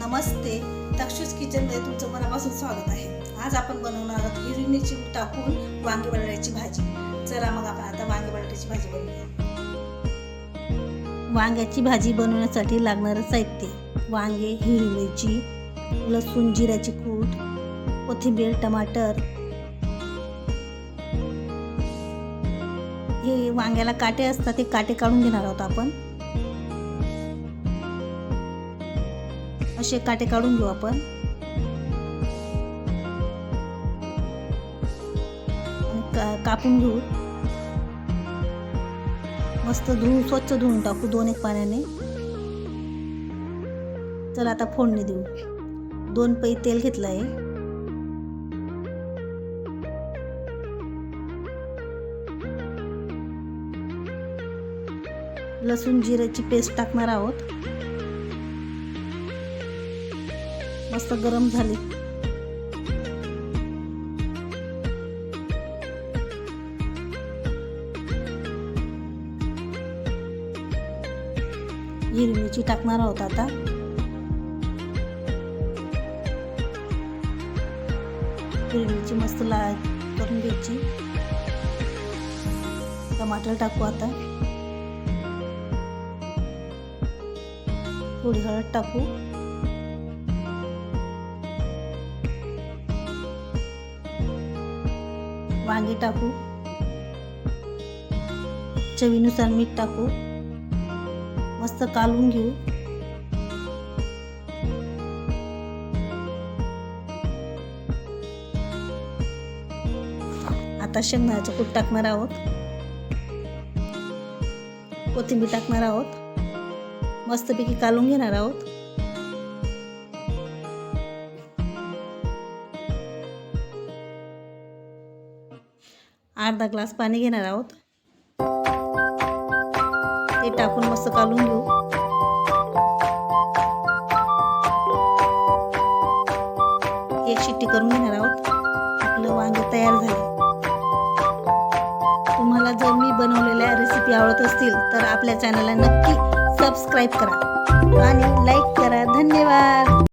नमस्ते तक्षुस किचनमध्ये तुमचं मनापासून स्वागत आहे. आज आपण बनवणार आहोत हिरवी मिरची टाकून वांगी बटाट्याची भाजी. चला मग आपण आता वांगी बटाट्याची भाजी बनवूया. वांग्याची भाजी बनवण्यासाठी लागणारं साहित्य वांगे हिरवी मिरची लसूण जिऱ्याची कूट कोथिंबीर टमाटर. हे वांग्याला काटे असतात ते काटे काढून घेणार आहोत आपण. असे काटे काढून घेऊ आपण. का कापून घेऊ. मस्त धुवून स्वच्छ धुवून टाकू दोन एक पाण्याने. चला आता फोडणी देऊ. दोन पै तेल घेतलं आहे लसूण जिऱ्याची पेस्ट टाकणार आहोत. मस्त गरम झाली. हिरवी मिरची टाकणार आहोत आता. हिरवी मिरची मस्त लाल करून घ्यायची. टमाटर टाकू आता. थोडी हळद टाकू. वांगे टाकू. चवीनुसार मीठ टाकू. मस्त कालवून घेऊ. आता शेंगदाण्याचं कूट टाकणार आहोत. कोथिंबीर टाकणार आहोत. मस्तपैकी कालवून घेणार आहोत. अर्धा ग्लास पाणी घेणार आहोत. ते टाकून मस्त कालून घेऊ. एक शिट्टी करून घेणार आहोत. आपलं वांगे तयार झाले. तुम्हाला जर मी बनवलेल्या रेसिपी आवडत असतील तर आपल्या चॅनलला नक्की सबस्क्राईब करा. आणि लाईक करा. धन्यवाद!